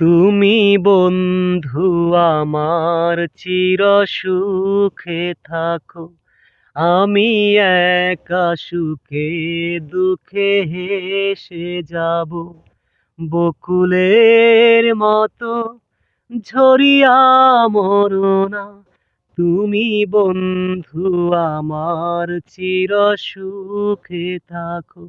তুমি বন্ধু আমার চির সুখে থাকো। আমি একা সুখে দুঃখে হেসে যাব। বকুলের মতো ঝরিয়া মরনা তুমি বন্ধু আমার চির সুখে থাকো।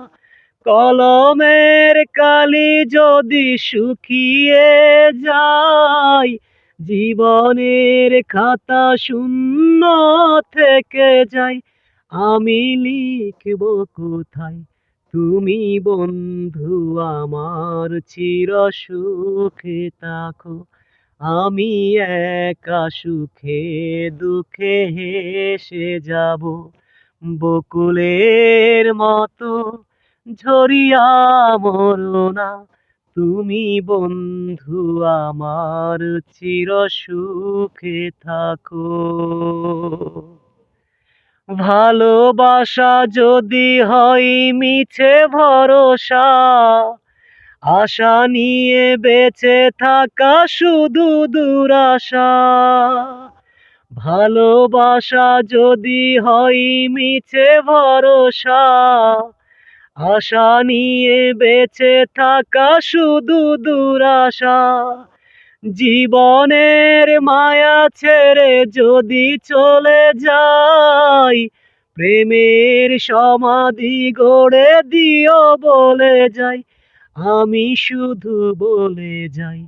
কলমের কালি যদি শুকিয়ে যায়, জীবনের খাতা শূন্য থেকে যায়। আমি লিখব কোথায়? তুমি বন্ধু আমার চির সুখে থাকো। আমি একা সুখে দুঃখে হেসে যাব। বকুলের মতো ঝরিয়া মরনা তুমি বন্ধু আমার চির সুখে থাকো। ভালোবাসা যদি হয় মিছে ভরসা, আশা নিয়ে বেঁচে থাকা শুধু দুরাশা। ভালোবাসা যদি হয় মিছে ভরসা আশা নিয়ে বেঁচে থাকা শুধু দুরাশা। জীবনের মায়া ছেড়ে যদি চলে যাই, প্রেমের সমাধি গড়ে দিও বলে যাই। আমি শুধু বলে যাই,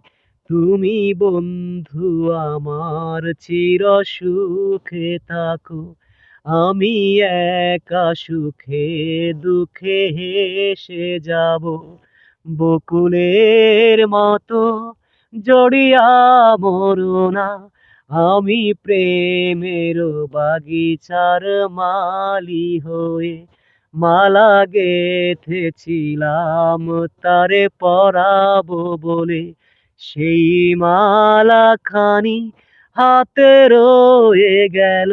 তুমি বন্ধু আমার চির সুখে থাকো। আমি একা সুখে দুঃখে হেসে যাব। বকুলের মতো জড়িয়া মরুনা, আমি প্রেমের বাগিচার মালি হয়ে মালা গেথেছিলাম, তারে পরাবো বলে। সেই মালা খানি হাতে রয়ে গেল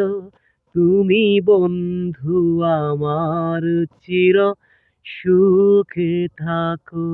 তুমি বন্ধু আমার চির সুখে থাকো।